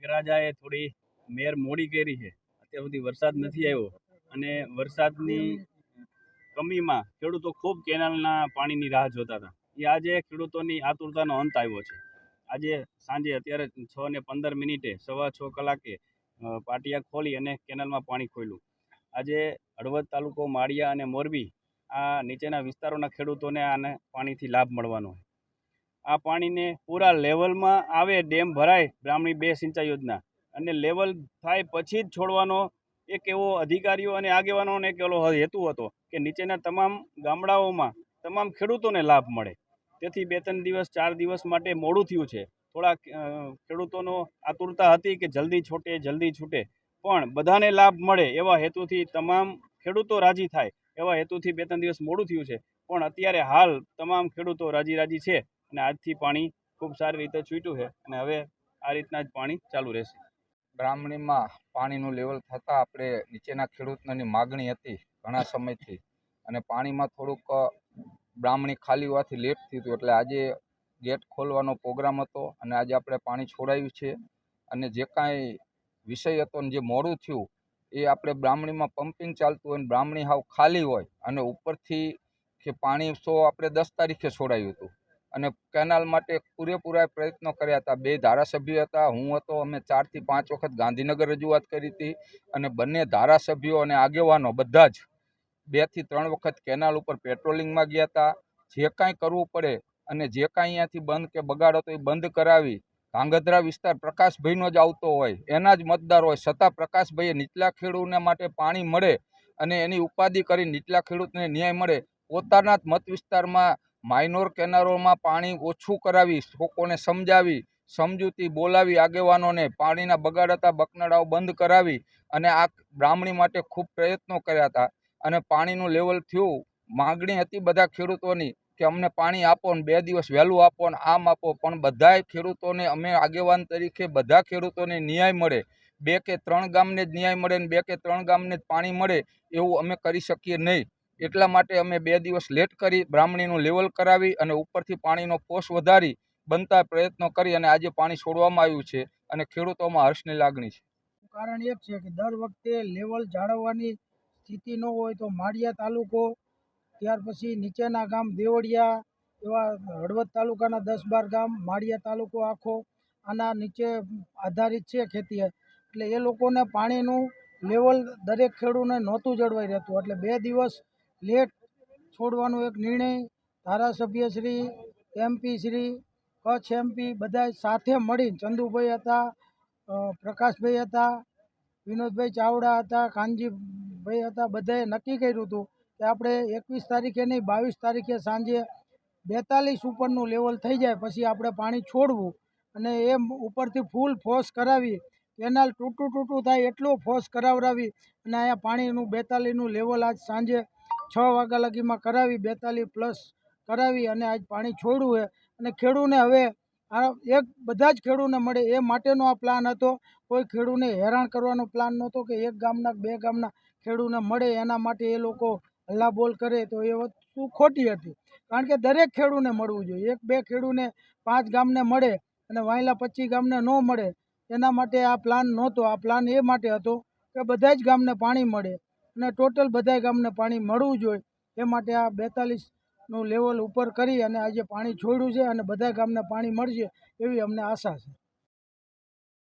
મેઘરાજાએ થોડી મેર મોડી કરી છે. અત્યાર સુધી વરસાદ નથી આવ્યો. અને વરસાદની કમીમાં ખેડૂતો ખૂબ કેનાલના પાણીની રાહ જોતા હતા. એ આજે ખેડૂતોની આતુરતાનો અંત આવ્યો છે. આજે સાંજે અત્યારે છ ને પંદર મિનિટે સવા છ કલાકે પાટિયા ખોલી અને કેનાલમાં પાણી ખોલ્યું આજે હળવદ તાલુકો માળિયા અને મોરબી આ નીચેના વિસ્તારોના ખેડૂતોને આને પાણીથી લાભ મળવાનો છે. આ પાણીને પૂરા લેવલમાં આવે ડેમ ભરાય બ્રાહ્મણી બે સિંચાઈ યોજના. અને લેવલ થાય પછી જ છોડવાનો એક એવો અધિકારીઓ અને આગેવાનોને એક એવો હેતુ હતો કે નીચેના તમામ ગામડાઓમાં તમામ ખેડૂતોને લાભ મળે. તેથી બે ત્રણ દિવસ, ચાર દિવસ માટે મોડું થયું છે. થોડા ખેડૂતોનો આતુરતા હતી કે જલ્દી છૂટે જલ્દી છૂટે. પણ બધાને લાભ મળે એવા હેતુથી તમામ ખેડૂતો રાજી થાય એવા હેતુથી બે ત્રણ દિવસ મોડું થયું છે. પણ અત્યારે હાલ તમામ ખેડૂતો રાજી રાજી છે. અને આજથી પાણી ખૂબ સારી રીતે છૂટ્યું છે અને હવે આ રીતના જ પાણી ચાલુ રહેશે. બ્રાહ્મણીમાં પાણીનું લેવલ થતાં આપણે નીચેના ખેડૂતોની માગણી હતી ઘણા સમયથી અને પાણીમાં થોડુંક બ્રાહ્મણી ખાલી હોવાથી લેટ થયું હતું એટલે આજે ગેટ ખોલવાનો પ્રોગ્રામ હતો અને આજે આપણે પાણી છોડાયું છે અને જે કાંઈ વિષય હતો ને જે મોડું થયું એ આપણે બ્રાહ્મણીમાં પમ્પિંગ ચાલતું હોય ને બ્રાહ્મણી હાવ ખાલી હોય અને ઉપરથી કે પાણી સો આપણે દસ તારીખે છોડાયું હતું. અને કેનાલ માટે પૂરેપૂરા પ્રયત્નો કર્યા હતા. બે ધારાસભ્ય હતા. હું હતો. અમે ચારથી પાંચ વખત ગાંધીનગર રજૂઆત કરી હતી. અને બંને ધારાસભ્યો અને આગેવાનો બધા જ બેથી ત્રણ વખત કેનાલ ઉપર પેટ્રોલિંગમાં ગયા હતા. જે કાંઈ કરવું પડે અને જે કાંઈ અહીંયાથી બંધ કે બગાડો તો એ બંધ કરાવી ધાંગધ્રા વિસ્તાર પ્રકાશભાઈનો જ આવતો હોય, એના જ મતદાર હોય. છતાં પ્રકાશભાઈએ નીચલા ખેડૂતને માટે પાણી મળે અને એની ઉપાધિ કરી નીચલા ખેડૂતને ન્યાય મળે. પોતાના જ મત વિસ્તારમાં માઇનોર કેનારોમાં પાણી ઓછું કરાવી લોકોને સમજાવી, સમજૂતી બોલાવી આગેવાનોને પાણીના બગાડતા બકનડાઓ બંધ કરાવી અને આ બ્રાહ્મણી માટે ખૂબ પ્રયત્નો કર્યા હતા. અને પાણીનું લેવલ થયું. માગણી હતી બધા ખેડૂતોની કે અમને પાણી આપો ને બે દિવસ વહેલું આપો ને આમ આપો. પણ બધાય ખેડૂતોને, અમે આગેવાન તરીકે બધા ખેડૂતોને ન્યાય મળે. બે કે ત્રણ ગામને જ ન્યાય મળે ને બે કે ત્રણ ગામને જ પાણી મળે એવું અમે કરી શકીએ નહીં. એટલા માટે અમે બે દિવસ લેટ કરી બ્રાહ્મણીનું લેવલ કરાવી અને ઉપરથી પાણીનો કોષ વધારી બનતા પ્રયત્નો કરી અને આજે પાણી છોડવામાં આવ્યું છે અને ખેડૂતોમાં હર્ષની લાગણી છે. કારણ એક છે કે દર વખતે લેવલ જાળવવાની સ્થિતિ ન હોય તો માળિયા તાલુકો, ત્યાર પછી નીચેના ગામ દેવળિયા, એવા હળવદ તાલુકાના દસ બાર ગામ માળિયા તાલુકો આખો આના નીચે આધારિત છે ખેતી. એટલે એ લોકોને પાણીનું લેવલ દરેક ખેડૂને નહોતું જળવાઈ રહેતું. એટલે બે દિવસ લેટ છોડવાનો એક નિર્ણય ધારાસભ્યશ્રી એમપી શ્રી, કચ્છ એમપી બધા સાથે મળીને ચંદુભાઈ હતા પ્રકાશભાઈ હતા, વિનોદભાઈ ચાવડા હતા કાનજીભાઈ હતા, બધાએ નક્કી કર્યું હતું કે આપણે એકવીસ તારીખે નહીં, બાવીસ તારીખે સાંજે બેતાલીસ ઉપરનું લેવલ થઈ જાય, પછી આપણે પાણી છોડવું અને એ ઉપરથી ફૂલ ફોર્સ કરાવી, કેનાલ તૂટું તૂટું થાય એટલો ફોર્સ કરાવડાવી અને અહીંયા પાણીનું બેતાલીસનું લેવલ આજ સાંજે છ વાગ્યા લગીમાં કરાવી, બેતાલીસ પ્લસ કરાવી અને આજ પાણી છોડવું છે. અને ખેડૂને હવે આ એક બધા જ ખેડૂને મળે એ માટેનો આ પ્લાન હતો. કોઈ ખેડૂને હેરાન કરવાનો પ્લાન નહોતો કે એક ગામના બે ગામના ખેડૂને મળે, એના માટે એ લોકો હલ્લાબોલ કરે તો એ વસ્તુ ખોટી હતી. કારણ કે દરેક ખેડૂને મળવું જોઈએ. એક બે ખેડૂને પાંચ ગામને મળે અને વાયલા પચીસ ગામને ન મળે, એના માટે આ પ્લાન નહોતો. આ પ્લાન એ માટે હતો કે બધા જ ગામને પાણી મળે. અને ટોટલ બધા ગામને પાણી મળવું જોઈએ. એ માટે આ બેતાલીસનું લેવલ ઉપર કરી અને આજે પાણી છોડ્યું છે અને બધા ગામને પાણી મળશે એવી અમને આશા છે.